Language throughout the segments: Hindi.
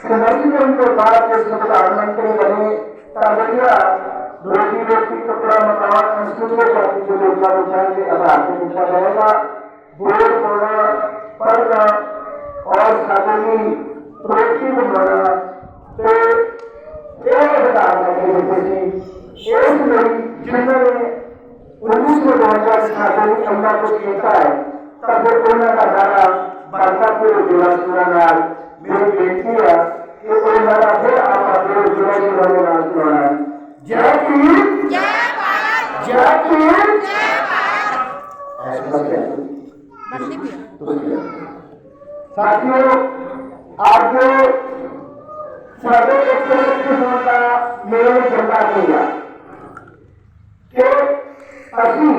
सेनाई में उनके बाद जब सरकार मंत्री बने तबैया रोटी रोटी कपड़ा, मकान, संस्कृति जाति जो योजना विचार के आधार पर लिखा जाएगा। बोर्ड पढ़ना पढ़ना और साधनी रोटी बनाना तो एक हज़ार में जैसे कि एक मई जिन्होंने उन्नीस सौ दो हज़ार साधनी क्षमता को देखा है, तब कोरोना का नारा Marcatura relacional, mentira, e o narrador amador relacional. Jaki! Jaki! साथियों आज सर्वे होता मेरे सरकार होगा कि असू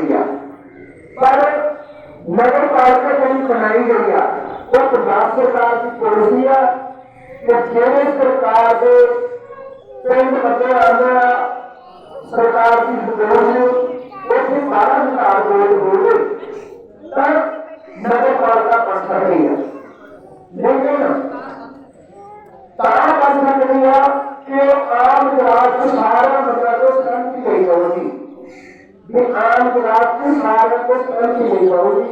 दिया। पर नगर पालिका जब बनाई गई तो पंजाब सरकार की पॉलिसी है कि जेड़े सरकार के पिंड बंदे आते सरकार की हुकूमत ने उसे सारा विचार बोल बोले तब नगर पालिका बन नहीं है लेकिन तारा बन नहीं है कि आम जनता को सारा मतलब ये आम गुलाब के मार्ग को तुरंत नहीं होगी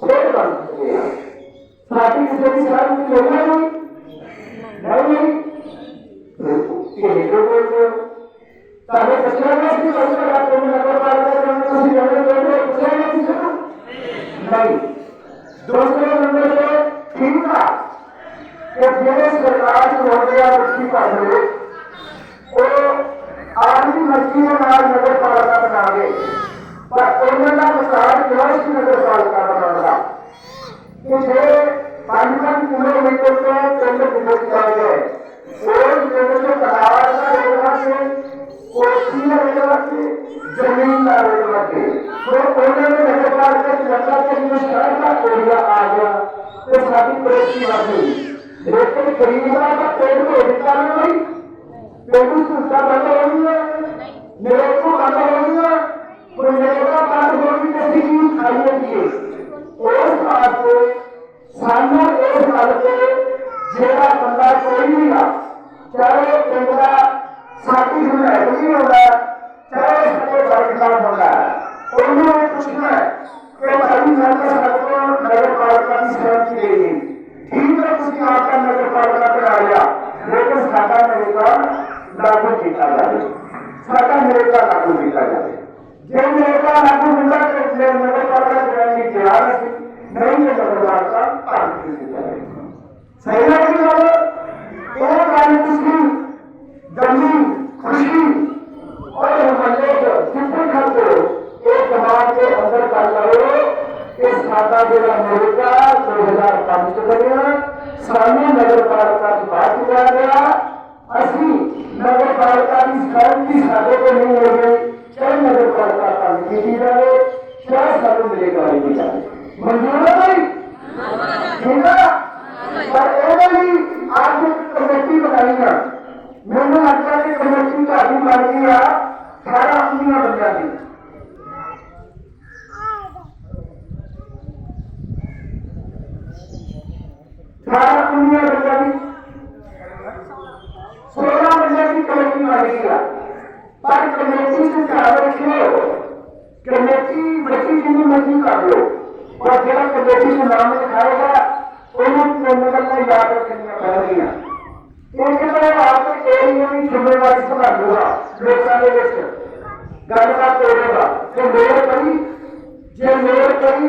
फिर बंद हो गया साथी किसी की शादी की योजना हुई नहीं ये हिंदू बोल रहे हो। ताकि सच्चा में इसकी वजह बात करने लगा बात करने लगा किसी जगह बोल रहे हो सच्चा में किसी नहीं दूसरे नंबर पे ठीक था। कि मेरे सरकार की होने या उसकी पहले वो आदमी मस्जिद में आज नगर पालिका बना गए और कोरोना का प्रसार प्रवेश नगर पालिका बनाऊँगा मुझे बालिकन किलोमीटर से केंद्र विरोध किया गया और लोगों को पहाड़ का रोज़गार से कोसी का रोज़गार से ज़मीन का रोज़गार से तो कोने में नगर पालिका की जनता के लिए शहर का कोरिया आ गया। तो सारी प्रेस की बात हुई लेकिन गरीबा का पेड़ को अधिकार नहीं पेड़ की सुस्ता बंद हो रही है। मेरे को ਖਾਈਏ ਪੀਏ ਉਸ ਵਾਸਤੇ ਸਾਨੂੰ ਇਸ ਗੱਲ ਤੇ ਜਿਹੜਾ ਬੰਦਾ ਕੋਈ ਵੀ ਆ ਚਾਹੇ ਉਹ ਪਿੰਡ ਦਾ ਸਾਥੀ ਹੁੰਦਾ ਨਹੀਂ ਹੁੰਦਾ साता जिला मोरिका दो हज़ार पाँच करिया स्वामी नगर पालिका की बात किया गया असली नगर पालिका की कर्म की साधे को नहीं हो गई क्या नगर पालिका का नहीं दी जाए क्या साधु नहीं दी जाए मंजूर है भाई ठीक पर एवं ही आज कमेटी बनाई ना मैंने आज की कमेटी का अभी मान लिया अठारह बन जाती। है सारा दुनिया गंगा की सोलह गंगा की कमेटी मांगेगा पर कमेटी के कारण क्यों कमेटी बची जिन्हें मर्ज़ी कर लो, और जरा कमेटी के नाम दिखाएगा उन्हें मतलब को याद रखने का नहीं है। एक तो आपके एरिया की ज़िम्मेदारी संभाल होगा लोगों के विच गल का तोड़ेगा जो मेरे करी जो मेरे करी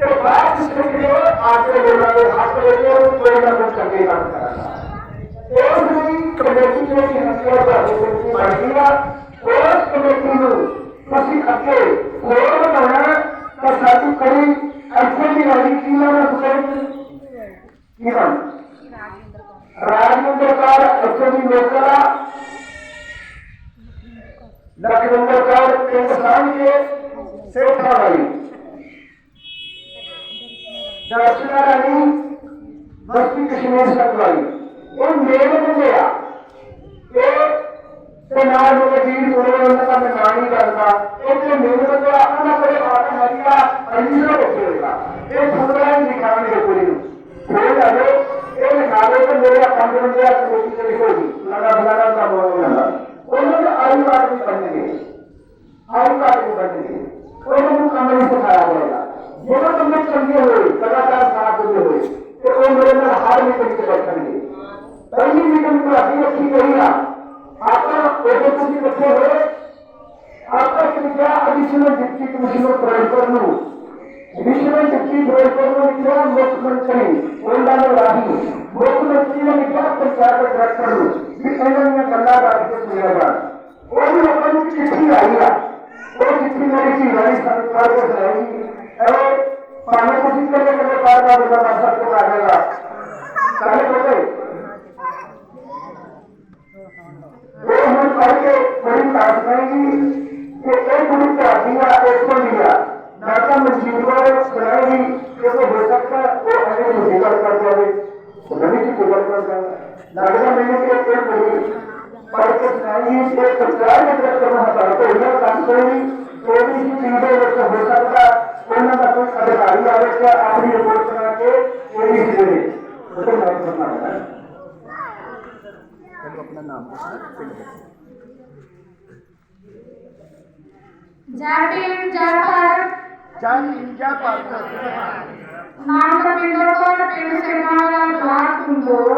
तो बात सुनिए आपके के हाथ में लेके और कोई ना कुछ करके काम कराना कोई भी कमेटी के भी हथियार का रिपोर्ट बढ़ेगा कोई कमेटी को किसी अके कोई बनाना का साथी करी अच्छे की वाली कीला ना सुने कीला राजेंद्र कार अच्छे की लोकला। लखनऊ कार हिंदुस्तान के सेठ भाई। ਦਰਸ਼ਨਾ ਰਾਣੀ ਬਸਤੀ ਕਸ਼ਮੀਰ ਸਕਵਾਈ ਇਹ ਮੇਨ ਬੰਦੇ ਆ। ਇਹ ਤੇ ਨਾਲ ਉਹ ਜੀਨ ਗੁਰਵੰਦ ਦਾ ਨਿਸ਼ਾਨ ਹੀ ਕਰਦਾ ਇੱਥੇ ਮੇਨ ਬੰਦਾ ਉਹਨਾਂ ਕੋਲੇ ਆਟੋਮੈਟਿਕਾ ਅਨਿਸ਼ਰ ਹੋ ਜਾਏਗਾ ਇਹ ਫੁੱਲਾਂ ਦੀ ਨਿਸ਼ਾਨ ਦੇ ਕੋਲੇ ਨੂੰ विश्व शक्ती ದ್ರೌಪದಿಯ ಮುಖ್ಯಮಂತ್ರಿ ಒಂದಾದ ರಾಜಿ ಮುಖ್ಯಮಂತ್ರಿಯ ವಿಜ್ಞಾಪನೆ ಕಾರ್ಯ ರಕ್ಷಣೆ ಈ ಸಂಗಮ್ಯ ಕನ್ನಡ ರಾಜ್ಯೋತ್ಸವ ಒಂದು ಒಬ್ಬರು ಚಿಟ್ಟಿ ಆಗಿಲ್ಲ वो चिट्ठी मेरी थी वाली सरकार को सुनाई अरे पाने कोशिश करने के लिए बार बार उनका मकसद को आएगा सारे बोले आपको अपना नाम के साथ फिल कर चार इंजा पार्कर नाम रविंद्र कौर पिंड सरमावाला बिहार कुंदोर।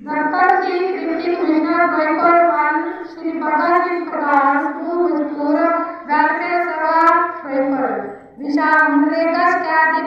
दफ्तर की deputy commissioner banker one Shri Bhagat Singh Prakash पूर्व मजदूर वेलफेयर सभा विषय मनरेगा इत्यादि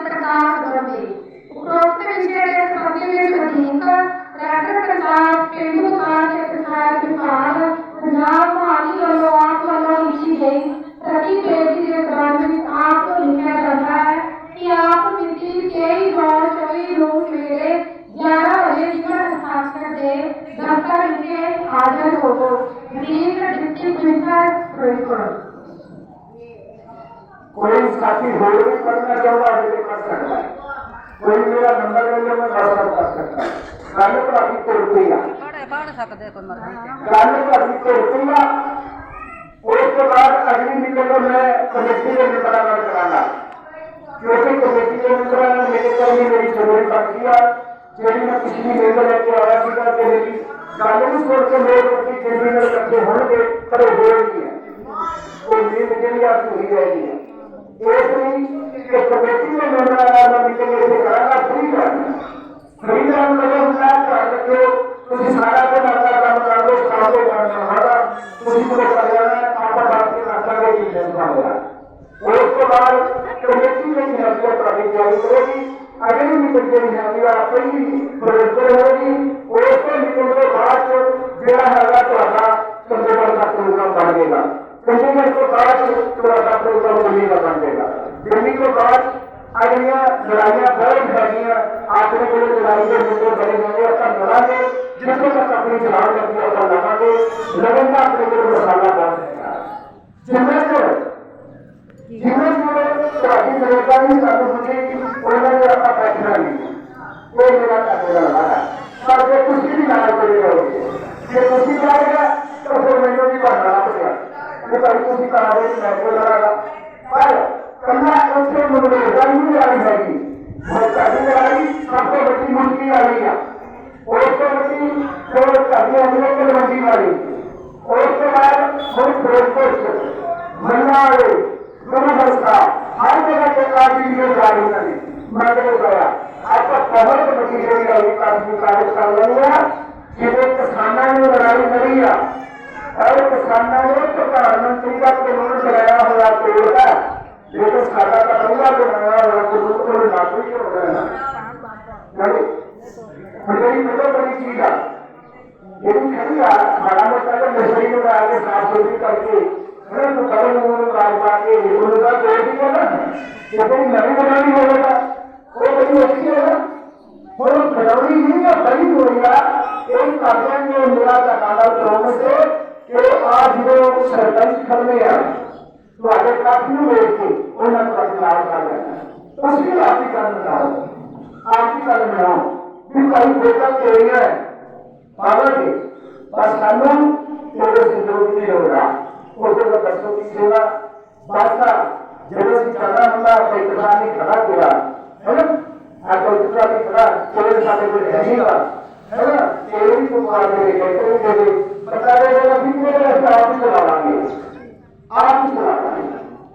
ਪੜ੍ਹ ਪੜ੍ਹ ਸਕਦੇ ਕੋਈ ਮਰਜ਼ੀ ਤੇ ਗੱਲ ਤੁਹਾਡੀ ਕੋਲ ਪਈ ਆ ਉਸ ਤੋਂ ਬਾਅਦ ਅਗਲੀ ਮੀਟਿੰਗ ਨੂੰ ਮੈਂ ਕਮੇਟੀ ਦੇ ਮੈਂਬਰਾਂ ਨਾਲ ਕਰਾਂਗਾ ਕਿਉਂਕਿ ਕਮੇਟੀ ਦੇ ਮੈਂਬਰਾਂ ਨਾਲ ਮੇਰੇ ਕੋਲ ਵੀ ਮੇਰੀ ਜ਼ਰੂਰੀ ਬਾਕੀ ਆ ਜਿਹੜੀ ਮੈਂ ਪਿਛਲੀ ਮੇਲ ਲੈ ਕੇ ਆਇਆ ਸੀਗਾ ਕਿ ਮੇਰੀ ਗੱਲ ਨੂੰ ਸੁਣ ਕੇ ਮੇਰੇ ਪ੍ਰਤੀ ਜਿੰਦਗੀ ਨਾਲ ਇਕੱਠੇ ਹੋਣਗੇ ਪਰ ਉਹ ਹੋਏ ਨਹੀਂ ਹੈ ਉਹ ਨੀਂਦ ਜਿਹੜੀ ਆ ਪੂਰੀ ਰਹੇਗੀ ਇਸ ਲਈ ਕਿ ਕਮੇਟੀ ਦੇ को दिल्ली का बन देगा। दिल्ली के बाद अगलियाँ लड़ाइयाँ बहुत भरियाँ आपने के लिए लड़ाई के मुद्दे बड़े होंगे अपना लड़ा दे जिसको तक अपनी चलान करके अपना लड़ा दे लगन का अपने के लिए मसाला बन जाएगा जिम्मेदार जो जिम्मेदार जो ताकि सरकार ही सब मुझे उन्होंने जो अपना फैसला लिया वो मेरा फैसला लगाना पर वो कुछ भी लाना पड़ेगा ये कुछ भी लाएगा तो फिर मैंने भी बढ़ाना पड़ेगा वो कभी कुछ कहा तो मैं को लगाना पर कन्या आरक्षण मुद्दे पर ही लड़ाई जाएगी। और पहली लड़ाई सबको बच्ची मुंडकी वाली है और तो बच्ची जो सभी अमीरों के मुंडकी वाली और उसके बाद मुल्क रोजकोष महिला आयोग दोनों संस्था हर जगह के काफ़ी लिए जारी करें मगर गया आपका पहले बच्ची जो कार्य कर रही है कि वो खाना नहीं शहीद होगा एक अभियान मेरा चकाना ग्राउंड से कि आज वो सरपंच में आए तो आगे काफ़ी लोग थे उन्हें बदलाव कर गया उसके आपकी कारण ना हो आपकी कारण ना हो भी कहीं बेटा के लिए पावर के बस कानून तेरे से जो भी नहीं होगा वो तो बच्चों की सेवा बात का ज़रूरत करना होता है कोई किसान नहीं खड़ा किया है ना कोई किसान ने कोई सामने कोई रहेगा है ना कोई को मार दे कोई दे दे बता दे ना फिर मेरे रास्ते आप ही चला लाएँगे आप ही चला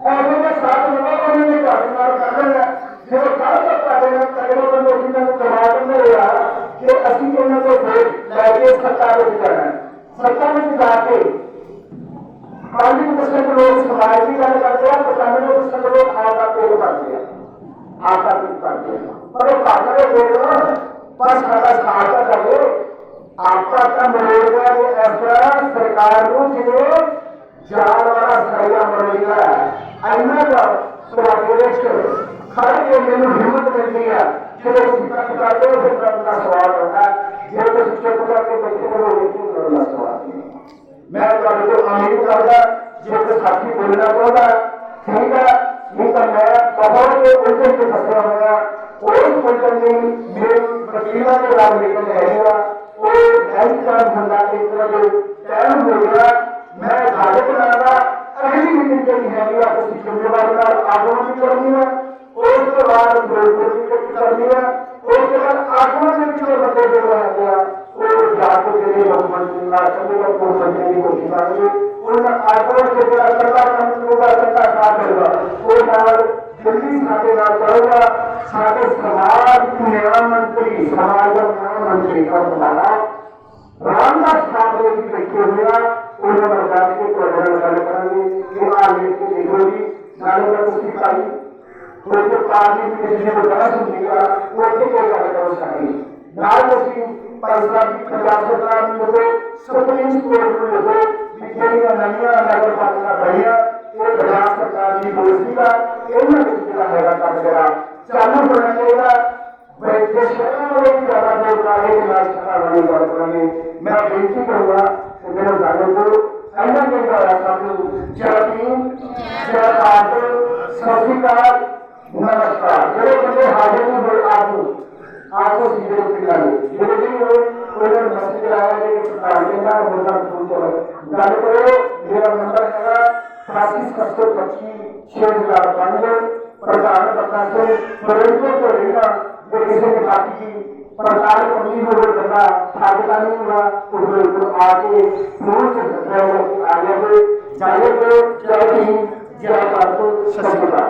और मेरे मैं साथ लगा और मैंने कहा मार कर देना जो कर सकता है ना करेगा तो लोग इतना कमा कर दे यार कि असली के ना तो भेज लाइए सत्ता को करना सत्ता में जाके पाँच परसेंट लोग समाज भी करते हैं पचानवे परसेंट लोग खाना पेट करते हैं। आकर्षित कर देना पर पागल देना बस अगर सागर करे आपका का मरेगा ये ऐसा सरकार को ज़िले जान वाला सरया मरेगा अन्य का स्वागत हर ये मैंने हिम्मत मिलती है जो शिक्षक करते हैं शिक्षक का सवाल होगा जो शिक्षक करके बच्चे को लेकिन सवाल मैं तो अमीर करता जो साथी बोलना चाहता ठीक है? निकलना कहोर के उल्टे के सत्य होना कोई उल्टन नहीं, मेरे प्रतिमा के बाद लेकर रहेगा वो ढाई का धंधा एक तरह जो चयन हो गया। मैं घाटे बनाना अगली मीटिंग के लिए है किसी शुक्रवार का आगमन भी करनी है। उसके बाद जोधपुर की करनी है। उसके बाद आगमन में भी जो बच्चे बनाया गया वो जाकर के लिए भगवान सिंह राष्ट्र को समझने की कोशिश करेंगे कोई आईपोर्ट के द्वारा सरकार का होगा सरकार काम करेगा कोई नाल दिल्ली साथे नाल करेगा साथे समाज कल्याण मंत्री, समाज कल्याण मंत्री का बनाना रामदास ठाकरे जी बैठे हुआ, उन्होंने बताया कि प्रोग्राम गल करेंगे कि आ लेके देखो जी सारे का कुछ पाई तो जो पार्टी की जिसने बताया सुनिएगा वो अच्छे क्या गल करो सारी नाल उसी पंजाब सरकार में लोगों सुप्रीम कोर्ट में लोगों ਲੈ ਕੇ ਦੇਖੋ ਜੀ ਨਾਲੇ ਤਾਂ ਤੁਸੀਂ ਭਾਈ ਕੋਈ ਜੋ ਪਾਰਟੀ ਦੀ ਕਿਸੇ ਨੇ ਬੜਾ ਸੁਣੀਗਾ ਉਹ ਤੇ ਕੋਈ ਗੱਲ ਕਰੋ ਸਾਡੀ ਨਾਲ ਅਸੀਂ ਪੰਜਾਬ ਦੀ ਪੰਜਾਬ ਸਰਕਾਰ ਨੂੰ ਲੋਕੋ ਸੁਪਰੀਮ ਕੋਰਟ ਨੂੰ ਲੋਕੋ ਵੀ ਜਿਹੜੀਆਂ ਨਵੀਆਂ ਨਗਰ ਪਾਲਿਕਾ ਬਣੀਆਂ ਇਹ ਪੰਜਾਬ ਸਰਕਾਰ ਦੀ ਦੋਸਤੀ ਦਾ ਇਹਨਾਂ ਵਿੱਚ ਜਿਹੜਾ ਹੈਗਾ ਕੰਮ ਜਿਹੜਾ ਚਾਲੂ ਹੋਣਾ ਚਾਹੀਦਾ ਮੈਂ ਜੇ ਸ਼ਹਿਰਾਂ ਵਿੱਚ ਜ਼ਿਆਦਾ ਲੋਕ ਆਏ ਤੇ ਨਾਲ ਸ਼ਹਿਰਾਂ ਵਾਲੀ ਗੱਲ ਕਰਾਂਗੇ ਮੈਂ ਬੇਨਤੀ ਕਰੂੰਗਾ ਕਿ ਮੇਰੇ ਜ਼ਾਲਮ ਨੂੰ ਇਹਨਾਂ ਦੇ ਦੁਆਰਾ ਸਾਨੂੰ ਜਰਤੀਨ ਜਰਤਾਤ ਸਤਿਕਾਰ ਨਮਸਕਾਰ ਜਿਹੜੇ ਬੰਦੇ ਹਾਜ਼ਰ ਨੇ ਬੜੇ ਆਗੂ ਆਗੂ ਸੀ ਜਿਹੜੇ ਪਿੰਡਾਂ ਦੇ ਜਿਹੜੇ ಉಪಯೋಗ ಮಸೀದಿಗಳಲ್ಲಿ ಎಲ್ಲ ಹೋದಾಗ್ಬಿಡ್ತಾರೆ ನಾಲ್ಕರು ಇದರ ನಂತರ साथी सबसे पक्षी छह हज़ार बानवे प्रसार पचासों प्रवेशों को लेकर जैसे कि बाकी प्रसार कमी हो गई तथा स्थापिता नहीं हुआ उसमें तो आगे दूर से आगे जाने को चलती जरा पर तो सबका